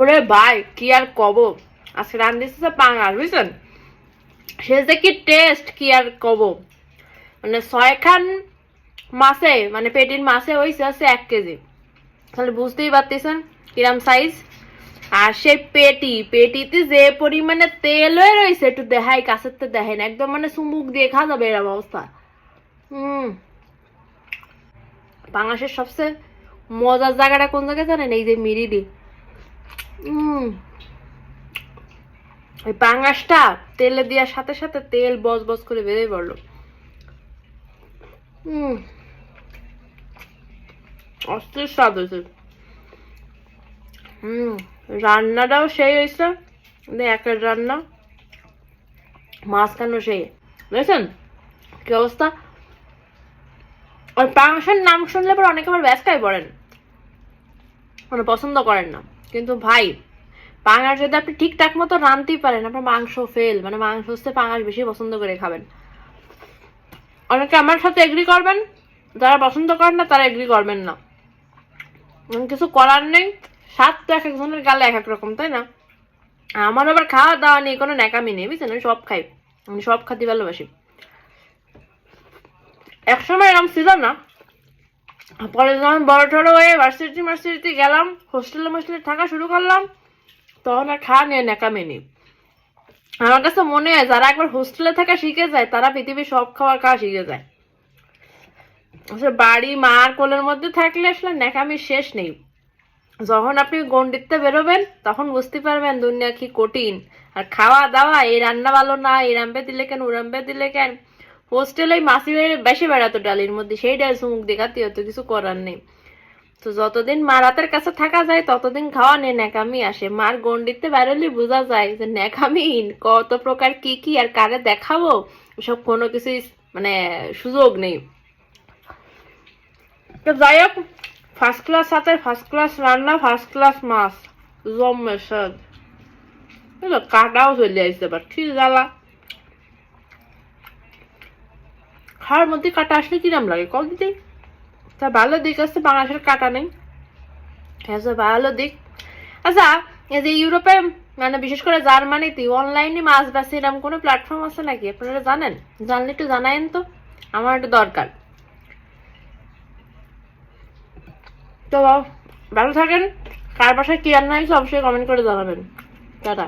ওরে ভাই, কি আর কব? আজকে রান দিতেছে পাঙাশ বুঝছেন? সে যে কি টেস্ট কি আর কব? মানে ছয়খান মাছে মানে পেটির মাছে হয়েছে আছে এক কেজি। তাহলে বুঝতেই পারতেছেন কিরাম সাইজ আর সেই পেটি, পেটিতে যে পরিমাণে তেল হয়ে রয়েছে, একটু দেখাই, কাছের তো দেখেন, একদম মানে সুমুক দিয়ে খাওয়া যাবে এরকম অবস্থা। হম। বাংলাদেশের সবচেয়ে মজার জায়গাটা কোন জায়গায় জানেন? এই যে উম ওই পাঙাশটা তেলে দেওয়ার সাথে সাথে তেল বস বস করে বেরিয়ে পড়ল। অস্থির স্বাদ হয়েছে। রান্নাটাও সেই হয়েছে। মানে একের রান্না মাঝখানো সেই। বুঝেছেন? কি অবস্থা? আর পাঙাশের নাম শুনলে পর অনেকে আবার ব্যস্তায় পড়েন। মানে পছন্দ করেন না। কিন্তু ভাই, পাঙাশ যদি আপনি ঠিকঠাক মতো রানতেই পারেন, আপনার মাংস ফেল মানে মাংস হচ্ছে পাঙাশ বেশি পছন্দ করে খাবেন। অনেকে আমার সাথে এগ্রি করবেন, যারা পছন্দ করেন না তারা এগ্রি করবেন না। কিছু করার নেই, স্বাদ তো এক একজনের গালে এক এক রকম, তাই না? আমার আবার খাওয়া দাওয়া নেই কোনো ন্যাকামি নেই, বুঝছেন? আমি সব খাই, আমি সব খাতে ভালোবাসি। একসময় এরকম ছিল না পরে যখন বড় ঠড়ো হয়ে ভার্সিটি ভার্সিটিতে গেলাম হোস্টেলে মোস্টেলে থাকা শুরু করলাম, তখন আর খাওয়া নিয়ে ন্যাকামি নেই আমার কাছে মনে হয় যারা একবার হোস্টেলে থাকা শিখে যায়, তারা পৃথিবীর সব খাবার খাওয়া শিখে যায়। আসলে বাড়ি, মার কোলের মধ্যে থাকলে আসলে ন্যাকামির শেষ নেই। যখন আপনি গন্ডিতে বেরোবেন, তখন বুঝতে পারবেন দুনিয়া কি কঠিন। আর খাওয়া দাওয়া এই রান্না ভালো না এই রাম্বে দিলে কেন, ও রাম্বে দিলে কেন? হোস্টেলে মাসি বেশি বেড়াতো ডালির মধ্যে, সেই ডাল সুমুখ দেখাতে হতো কিছু করার নেই। তো যতদিন মারাতের কাছে থাকা যায়, ততদিন খাওয়া নেই, ন্যাকামি আসে। মার গন্ডিতে বেরোলে বোঝা যায় যে ন্যাকামি কত প্রকার কি কি আর কারে দেখাবো সব কোনো কিছুই মানে সুযোগ নেই। তো যাই হোক ফার্স্ট ক্লাস সাথে ফার্স্ট ক্লাস রান্না ফার্স্ট ক্লাস মাছ জম্মে স্বাদ কাটাও চলে আসছে এবার, ঠিক জ্বালা। খাওয়ার মধ্যে কাটা আসলে কিরাম লাগে? কল দিতে তা ভালো দিক আছে, বাংলাদেশের কাটা নেই। আচ্ছা ভালো দিক। আচ্ছা এই যে ইউরোপে মানে বিশেষ করে জার্মানিতে অনলাইনে মাছ বেচে এরকম কোনো প্ল্যাটফর্ম আছে নাকি? আপনারা জানেন? জানলে একটু জানায়েন তো, আমার একটু দরকার। তো, ভালো থাকেন। কার বাসায় কি রান্না হয়েছে অবশ্যই কমেন্ট করে জানাবেন। টাটা।